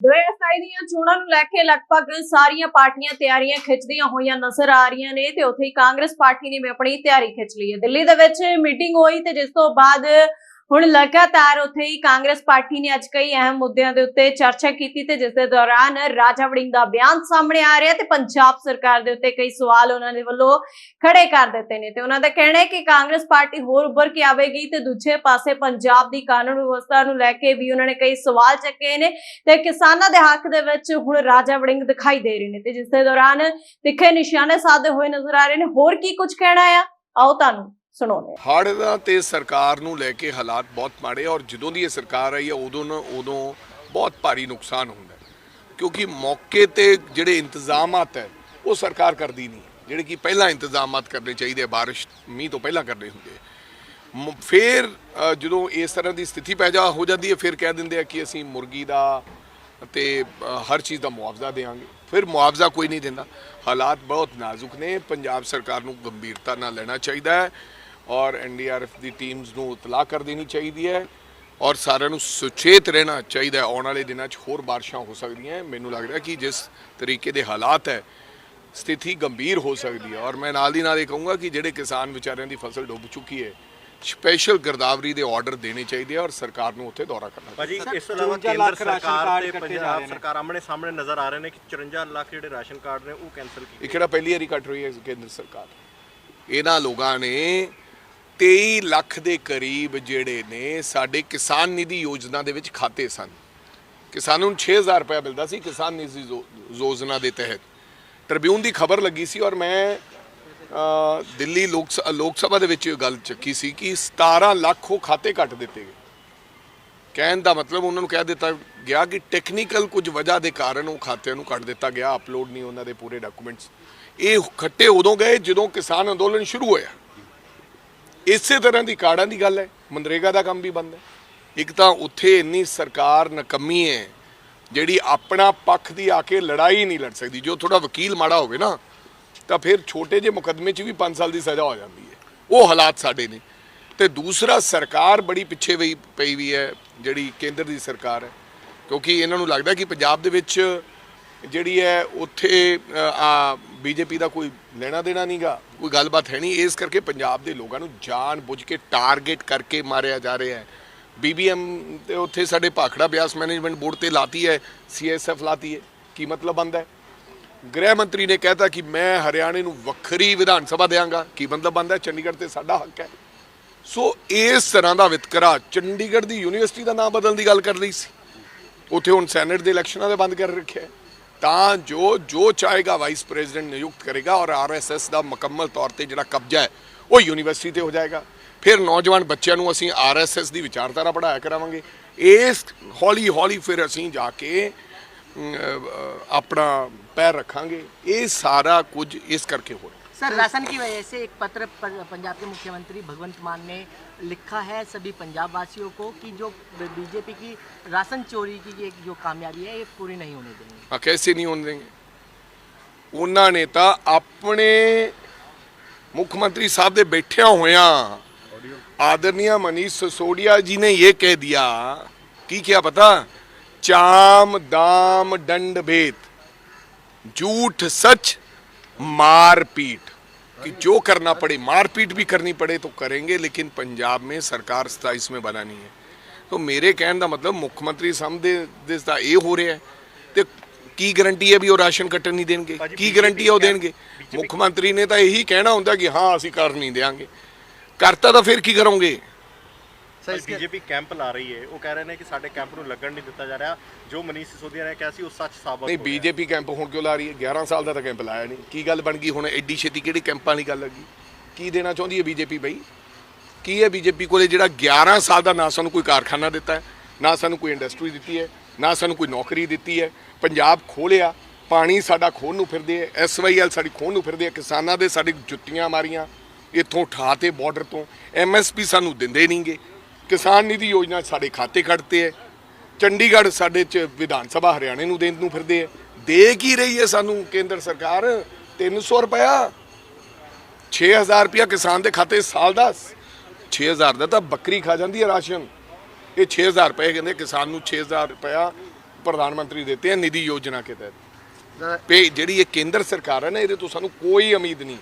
2027 ਦੀਆਂ ਚੋਣਾਂ ਨੂੰ ਲੈ ਕੇ ਲਗਭਗ ਸਾਰੀਆਂ ਪਾਰਟੀਆਂ ਤਿਆਰੀਆਂ ਖਿੱਚਦੀਆਂ ਹੋਈਆਂ ਨਜ਼ਰ ਆ ਰਹੀਆਂ ਨੇ ਤੇ ਉੱਥੇ ਕਾਂਗਰਸ ਪਾਰਟੀ ਨੇ ਵੀ ਆਪਣੀ ਤਿਆਰੀ ਖਿੱਚ ਲਈ ਹੈ। ਦਿੱਲੀ ਦੇ ਵਿੱਚ ਮੀਟਿੰਗ ਹੋਈ ਤੇ ਜਿਸ ਤੋਂ ਬਾਅਦ ਹੁਣ ਲਗਾਤਾਰ ਉੱਥੇ ਹੀ ਕਾਂਗਰਸ ਪਾਰਟੀ ਨੇ ਅੱਜ ਕਈ ਅਹਿਮ ਮੁੱਦਿਆਂ ਦੇ ਉੱਤੇ ਚਰਚਾ ਕੀਤੀ ਤੇ ਜਿਸ ਦੇ ਦੌਰਾਨ ਰਾਜਾ ਵੜਿੰਗ ਦਾ ਬਿਆਨ ਸਾਹਮਣੇ ਆ ਰਿਹਾ ਤੇ ਪੰਜਾਬ ਸਰਕਾਰ ਦੇ ਉੱਤੇ ਕਈ ਸਵਾਲ ਉਹਨਾਂ ਦੇ ਵੱਲੋਂ ਖੜੇ ਕਰ ਦਿੱਤੇ ਨੇ ਤੇ ਉਹਨਾਂ ਦਾ ਕਹਿਣਾ ਹੈ ਕਿ ਕਾਂਗਰਸ ਪਾਰਟੀ ਹੋਰ ਉੱਭਰ ਕੇ ਆਵੇਗੀ ਤੇ ਦੂਜੇ ਪਾਸੇ ਪੰਜਾਬ ਦੀ ਕਾਨੂੰਨ ਵਿਵਸਥਾ ਨੂੰ ਲੈ ਕੇ ਵੀ ਉਹਨਾਂ ਨੇ ਕਈ ਸਵਾਲ ਚੱਕੇ ਨੇ ਤੇ ਕਿਸਾਨਾਂ ਦੇ ਹੱਕ ਦੇ ਵਿੱਚ ਹੁਣ ਰਾਜਾ ਵੜਿੰਗ ਦਿਖਾਈ ਦੇ ਰਹੇ ਨੇ ਤੇ ਜਿਸ ਦੇ ਦੌਰਾਨ ਤਿੱਖੇ ਨਿਸ਼ਾਨੇ ਸਾਧੇ ਹੋਏ ਨਜ਼ਰ ਆ ਰਹੇ ਨੇ। ਹੋਰ ਕੀ ਕੁਝ ਕਹਿਣਾ ਆ? ਆਓ ਤੁਹਾਨੂੰ। ਸੁਣਾਉਂਦੇ ਹੜ੍ਹ ਦਾ ਤੇ ਸਰਕਾਰ ਨੂੰ ਲੈ ਕੇ ਹਾਲਾਤ ਬਹੁਤ ਮਾੜੇ ਔਰ ਜਦੋਂ ਦੀ ਇਹ ਸਰਕਾਰ ਆਈ ਹੈ ਉਦੋਂ ਨਾ ਉਦੋਂ ਬਹੁਤ ਭਾਰੀ ਨੁਕਸਾਨ ਹੁੰਦਾ ਕਿਉਂਕਿ ਮੌਕੇ ਤੇ ਜਿਹੜੇ ਇੰਤਜ਼ਾਮਾਤ ਹੈ, ਉਹ ਸਰਕਾਰ ਕਰਦੀ ਨਹੀਂ ਜਿਹੜੇ ਕਿ ਪਹਿਲਾਂ ਇੰਤਜ਼ਾਮਾਤ ਕਰਨੇ ਚਾਹੀਦੇ ਆ, ਬਾਰਿਸ਼ ਮੀਂਹ ਤੋਂ ਪਹਿਲਾਂ ਕਰਨੇ ਹੁੰਦੇ ਆ। ਫਿਰ ਜਦੋਂ ਇਸ ਤਰ੍ਹਾਂ ਦੀ ਸਥਿਤੀ ਪੈਦਾ ਹੋ ਜਾਂਦੀ ਹੈ, ਫਿਰ ਕਹਿ ਦਿੰਦੇ ਆ ਕਿ ਅਸੀਂ ਮੁਰਗੀ ਦਾ ਤੇ ਹਰ ਚੀਜ਼ ਦਾ ਮੁਆਵਜ਼ਾ ਦੇਵਾਂਗੇ। ਫਿਰ ਮੁਆਵਜ਼ਾ ਕੋਈ ਨਹੀਂ ਦਿੰਦਾ। ਹਾਲਾਤ ਬਹੁਤ ਨਾਜ਼ੁਕ ਨੇ। ਪੰਜਾਬ ਸਰਕਾਰ ਨੂੰ ਗੰਭੀਰਤਾ ਨਾਲ ਲੈਣਾ ਚਾਹੀਦਾ ਹੈ। ਔਰ ਐਨਡੀਆਰਐਫ ਦੀ ਟੀਮਸ ਨੂੰ ਇਤਲਾਹ ਕਰ ਦੇਣੀ ਚਾਹੀਦੀ ਹੈ ਔਰ ਸਾਰਿਆਂ ਨੂੰ ਸੁਚੇਤ ਰਹਿਣਾ ਚਾਹੀਦਾ ਹੈ ਆਉਣ ਵਾਲੇ ਦਿਨਾਂ 'ਚ ਹੋਰ ਬਾਰਿਸ਼ਾਂ ਹੋ ਸਕਦੀਆਂ। ਮੈਨੂੰ ਲੱਗ ਰਿਹਾ ਕਿ ਜਿਸ ਤਰੀਕੇ ਦੇ ਹਾਲਾਤ ਹੈ ਸਥਿਤੀ ਗੰਭੀਰ ਹੋ ਸਕਦੀ ਹੈ ਔਰ ਮੈਂ ਨਾਲ ਦੀ ਨਾਲ ਇਹ ਕਹੂੰਗਾ ਕਿ ਜਿਹੜੇ ਕਿਸਾਨ ਵਿਚਾਰਿਆਂ ਦੀ ਫਸਲ ਡੁੱਬ ਚੁੱਕੀ ਹੈ ਸਪੈਸ਼ਲ ਗਿਰਦਾਵਰੀ ਦੇ ਆਰਡਰ ਦੇਣੇ ਚਾਹੀਦੇ ਆ ਔਰ ਸਰਕਾਰ ਨੂੰ ਉੱਥੇ ਦੌਰਾ ਕਰਨਾ ਚਾਹੀਦਾ ਭਾਜੀ ਇਸ ਤੋਂ ਇਲਾਵਾ 54 ਕੇਂਦਰ ਸਰਕਾਰ ਤੇ ਪੰਜਾਬ। ਸਰਕਾਰ ਆਮਣੇ ਸਾਹਮਣੇ ਨਜ਼ਰ ਆ ਰਹੇ ਨੇ ਕਿ 54 ਲੱਖ ਜਿਹੜੇ ਰਾਸ਼ਨ ਕਾਰਡ ਨੇ ਉਹ ਕੈਨਸਲ ਕੀਤੇ ਇਹ ਕਿਹੜਾ ਪਹਿਲੀ ਵਾਰੀ ਕੱਟ ਰਹੀ ਹੈ ਕੇਂਦਰ ਸਰਕਾਰ ਇਹਨਾਂ ਲੋਕਾਂ ਨੇ 23 ਲੱਖ ਦੇ ਕਰੀਬ ਜਿਹੜੇ ਨੇ ਸਾਡੇ ਕਿਸਾਨ ਨਿਧੀ ਯੋਜਨਾ ਦੇ ਵਿੱਚ ਖਾਤੇ ਸਨ। ਕਿਸਾਨਾਂ ਨੂੰ 6000 ਰੁਪਏ ਮਿਲਦਾ ਸੀ ਕਿਸਾਨ ਨਿਧੀ ਯੋ- ਯੋਜਨਾ ਦੇ ਤਹਿਤ। ਟ੍ਰਿਬਿਊਨ ਦੀ ਖਬਰ ਲੱਗੀ ਸੀ ਔਰ ਮੈਂ ਦਿੱਲੀ ਲੋਕ ਸ- ਲੋਕ ਸਭਾ ਦੇ ਵਿੱਚ ਇਹ ਗੱਲ ਚੱਕੀ ਸੀ ਕਿ 17 ਲੱਖ ਉਹ ਖਾਤੇ ਕੱਟ ਦਿੱਤੇ ਗਏ। ਕਹਿਣ ਦਾ ਮਤਲਬ ਉਹਨਾਂ ਨੂੰ ਕਹਿ ਦਿੱਤਾ ਗਿਆ ਕਿ ਟੈਕਨੀਕਲ ਕੁਝ ਵਜ੍ਹਾ ਦੇ ਕਾਰਨ ਉਹ ਖਾਤਿਆਂ ਨੂੰ ਕੱਟ ਦਿੱਤਾ ਗਿਆ ਅਪਲੋਡ ਨਹੀਂ ਉਹਨਾਂ ਦੇ ਪੂਰੇ ਡਾਕੂਮੈਂਟਸ ਇਹ ਖੱਟੇ ਉਦੋਂ ਗਏ ਜਦੋਂ ਕਿਸਾਨ ਅੰਦੋਲਨ ਸ਼ੁਰੂ ਹੋਇਆ। ਇਸੇ ਤਰ੍ਹਾਂ ਦੀ ਕਾੜਾਂ ਦੀ ਗੱਲ ਹੈ। ਮਨਰੇਗਾ ਦਾ ਕੰਮ ਵੀ ਬੰਦ ਹੈ। ਇੱਕ ਤਾਂ ਉੱਥੇ ਇੰਨੀ ਸਰਕਾਰ ਨਕਮੀ ਹੈ, ਜਿਹੜੀ ਆਪਣਾ ਪੱਖ ਦੀ ਆ ਕੇ ਲੜਾਈ ਨਹੀਂ ਲੜ ਸਕਦੀ। ਜੋ ਥੋੜਾ ਵਕੀਲ ਮਾੜਾ ਹੋਵੇ ਨਾ, ਤਾਂ ਫਿਰ ਛੋਟੇ ਜਿਹੇ ਮੁਕੱਦਮੇ 'ਚ ਵੀ 5 ਸਾਲ ਦੀ ਸਜ਼ਾ ਹੋ ਜਾਂਦੀ ਹੈ। ਉਹ ਹਾਲਾਤ ਸਾਡੇ ਨੇ। ਤੇ ਦੂਸਰਾ, ਸਰਕਾਰ ਬੜੀ ਪਿੱਛੇ ਪਈ ਪਈ ਵੀ ਹੈ, ਜਿਹੜੀ ਕੇਂਦਰ ਦੀ ਸਰਕਾਰ ਹੈ। ਕਿਉਂਕਿ ਇਹਨਾਂ ਨੂੰ ਲੱਗਦਾ ਕਿ ਪੰਜਾਬ ਦੇ ਵਿੱਚ ਜਿਹੜੀ ਹੈ, ਉੱਥੇ ਬੀਜੇਪੀ ਦਾ ਕੋਈ ਲੈਣਾ ਦੇਣਾ ਨਹੀਂਗਾ, ਕੋਈ ਗੱਲਬਾਤ ਹੈ ਨਹੀਂ। ਇਸ ਕਰਕੇ ਪੰਜਾਬ ਦੇ ਲੋਕਾਂ ਨੂੰ ਜਾਣ ਬੁੱਝ ਕੇ ਟਾਰਗੇਟ ਕਰਕੇ ਮਾਰਿਆ ਜਾ ਰਿਹਾ ਹੈ। ਬੀਬੀਐਮ ਤੇ ਉੱਥੇ ਸਾਡੇ ਭਾਖੜਾ ਬਿਆਸ ਮੈਨੇਜਮੈਂਟ ਬੋਰਡ ਤੇ ਲਾਤੀ ਹੈ, ਸੀਐਸਐਫ ਲਾਤੀ ਹੈ। ਕੀ ਮਤਲਬ ਬੰਦਾ ਹੈ? ਗ੍ਰਹਿ ਮੰਤਰੀ ਨੇ ਕਹਿਤਾ ਕਿ ਮੈਂ ਹਰਿਆਣੇ ਨੂੰ ਵੱਖਰੀ ਵਿਧਾਨ ਸਭਾ ਦੇਵਾਂਗਾ ਕੀ ਮਤਲਬ ਬੰਦਾ ਹੈ? ਚੰਡੀਗੜ੍ਹ ਤੇ ਸਾਡਾ ਹੱਕ ਹੈ। ਸੋ ਇਸ ਤਰ੍ਹਾਂ ਦਾ ਵਿਤਕਰਾ ਚੰਡੀਗੜ੍ਹ ਦੀ ਯੂਨੀਵਰਸਿਟੀ ਦਾ ਨਾਮ ਬਦਲਣ ਦੀ ਗੱਲ ਕਰ ਰਹੀ ਸੀ। ਉੱਥੇ ਹੁਣ ਸੈਨੇਟ ਦੇ ਇਲੈਕਸ਼ਨਾਂ ਦੇ ਬੰਦ ਕਰ ਰੱਖਿਆ ਹੈ। ਤਾਂ ਜੋ ਜੋ ਚਾਹੇਗਾ ਵਾਈਸ ਪ੍ਰੈਜ਼ੀਡੈਂਟ ਨਿਯੁਕਤ ਕਰੇਗਾ ਔਰ ਆਰਐਸਐਸ ਦਾ ਮੁਕੰਮਲ ਤੌਰ ਤੇ ਜਿਹੜਾ ਕਬਜ਼ਾ ਹੈ, ਉਹ ਯੂਨੀਵਰਸਿਟੀ ਤੇ ਹੋ ਜਾਏਗਾ। ਫਿਰ ਨੌਜਵਾਨ ਬੱਚਿਆਂ ਨੂੰ ਅਸੀਂ ਆਰਐਸਐਸ ਦੀ ਵਿਚਾਰਧਾਰਾ ਪੜਾਇਆ ਕਰਾਵਾਂਗੇ। ਇਸ ਹੌਲੀ ਹੌਲੀ ਫਿਰ ਅਸੀਂ ਜਾ ਕੇ ਆਪਣਾ ਪੈਰ ਰੱਖਾਂਗੇ। ਇਹ ਸਾਰਾ ਕੁਝ ਇਸ ਕਰਕੇ ਹੋ ਰਿਹਾ। सर राशन की वजह से एक पत्र पंजाब के मुख्यमंत्री भगवंत मान ने लिखा है सभी पंजाब वासियों को कि जो बीजेपी की राशन चोरी की एक जो कामयाबी है ये पूरी नहीं होने देंगे आ, कैसे नहीं होने देंगे ਉਹਨਾਂ ਨੇ ਤਾਂ ਆਪਣੇ ਮੁੱਖ ਮੰਤਰੀ ਸਾਹਿਬ ਦੇ ਬੈਠਿਆ ਹੋਇਆ ਆਦਰਨੀय ਮਨੀਸ਼ ਸਸੋਡੀਆ ਜੀ ਨੇ ਇਹ ਕਹਿ ਦਿਆ ਕੀ ਕਿਹਾ ਪਤਾ ਚਾਮ ਦਾਮ ਡੰਡ ਭੇਦ ਝੂਠ ਸੱਚ मारपीट कि जो करना पड़े मारपीट भी करनी पड़े तो करेंगे लेकिन पंजाब में सरकार सताईस में बनानी है तो ਮੇਰੇ ਕਹਿਣ ਦਾ ਮਤਲਬ ਮੁੱਖ ਮੰਤਰੀ ਸਾਹਮਣੇ ਦੇ ਦਾ ਇਹ ਹੋ ਰਿਹਾ ਹੈ ਤੇ ਕੀ ਗਾਰੰਟੀ ਹੈ ਵੀ ਉਹ ਰਾਸ਼ਨ ਕੱਟਣ ਨਹੀਂ ਦੇਣਗੇ ਭਾਜੀ, ਕੀ ਗਾਰੰਟੀ ਹੈ ਉਹ BJP ਦੇਣਗੇ ਮੁੱਖ ਮੰਤਰੀ ਨੇ ਤਾਂ ਇਹੀ ਕਹਿਣਾ ਹੁੰਦਾ ਕਿ ਹਾਂ ਅਸੀਂ ਕਰ ਨਹੀਂ ਦੇਾਂਗੇ ਕਰਤਾ ਤਾਂ ਫਿਰ ਕੀ ਕਰੋਗੇ ਬੀਜੇਪੀ ਕੈਂਪ ਲਾ ਰਹੀ ਹੈ। ਉਹ ਕਹਿ ਰਹੇ ਨੇ ਕਿ ਸਾਡੇ ਕੈਂਪ ਨੂੰ ਲੱਗਣ ਨਹੀਂ ਦਿੱਤਾ ਜਾ ਰਿਹਾ। ਜੋ ਮਨੀਸ਼ ਸਿਸੋਦੀਆ ਨੇ ਕਿਹਾ ਸੀ ਉਹ ਸੱਚ ਸਾਬਤ ਨਹੀਂ। ਬੀਜੇਪੀ ਕੈਂਪ ਹੁਣ ਕਿਉਂ ਲਾ ਰਹੀ ਹੈ? 11 ਸਾਲ ਦਾ ਤਾਂ ਕੈਂਪ ਲਾਇਆ ਨਹੀਂ। ਕੀ ਗੱਲ ਬਣ ਗਈ? ਹੁਣ ਐਡੀ ਛੇਤੀ ਕਿਹੜੀ ਕੈਂਪਾਂ ਵਾਲੀ ਗੱਲ ਲੱਗੀ ਕੀ ਦੇਣਾ ਚਾਹੁੰਦੀ ਹੈ ਬੀਜੇਪੀ ਬਈ? ਕੀ ਹੈ ਬੀਜੇਪੀ ਕੋਲੇ ਜਿਹੜਾ 11 ਸਾਲ ਦਾ ਨਾ ਸਾਨੂੰ ਕੋਈ ਕਾਰਖਾਨਾ ਦਿੱਤਾ ਹੈ ਨਾ ਸਾਨੂੰ ਕੋਈ ਇੰਡਸਟਰੀ ਦਿੱਤੀ ਹੈ ਨਾ ਸਾਨੂੰ ਕੋਈ ਨੌਕਰੀ ਦਿੱਤੀ ਹੈ। ਪੰਜਾਬ ਖੋਲਿਆ ਪਾਣੀ ਸਾਡਾ ਖੋਣ ਨੂੰ ਫਿਰਦੇ ਹੈ ਐਸਵਾਈਐਲ ਸਾਡੀ ਖੋਣ ਨੂੰ ਫਿਰਦੇ ਹੈ ਕਿਸਾਨਾਂ ਦੇ ਸਾਡੀ ਜੁੱਤੀਆਂ ਮਾਰੀਆਂ ਇੱਥੋਂ ਠਾ ਤੇ ਬਾਰਡਰ ਤੋਂ। ਐਮਐਸਪੀ ਸਾਨੂੰ ਦਿੰਦੇ ਨਹੀਂਗੇ ਕਿਸਾਨ ਨਿਧੀ ਯੋਜਨਾ ਸਾਡੇ ਖਾਤੇ ਖੜਤੇ ਹੈ ਚੰਡੀਗੜ੍ਹ ਸਾਡੇ ਚ ਵਿਧਾਨ ਸਭਾ ਹਰਿਆਣੇ ਨੂੰ ਦੇਣ ਨੂੰ ਫਿਰਦੇ ਹੈ ਦੇ ਕੀ ਰਹੀ ਹੈ ਸਾਨੂੰ ਕੇਂਦਰ ਸਰਕਾਰ? 300 ਰੁਪਇਆ। 6000 ਰੁਪਇਆ ਕਿਸਾਨ ਦੇ ਖਾਤੇ ਸਾਲ ਦਾ। 6000 ਦਾ ਤਾਂ ਬੱਕਰੀ ਖਾ ਜਾਂਦੀ ਹੈ ਰਾਸ਼ਨ। ਇਹ 6000 ਰੁਪਏ ਕਹਿੰਦੇ ਕਿਸਾਨ ਨੂੰ 6000 ਰੁਪਇਆ ਪ੍ਰਧਾਨ ਮੰਤਰੀ ਦਿੱਤੇ ਹੈ ਨਿਧੀ ਯੋਜਨਾ ਕੇ ਤਹਿਤ। ਪੇ ਜਿਹੜੀ ਇਹ ਕੇਂਦਰ ਸਰਕਾਰ ਹੈ ਨਾ ਇਹਦੇ ਤੋਂ ਸਾਨੂੰ ਕੋਈ ਉਮੀਦ ਨਹੀਂ।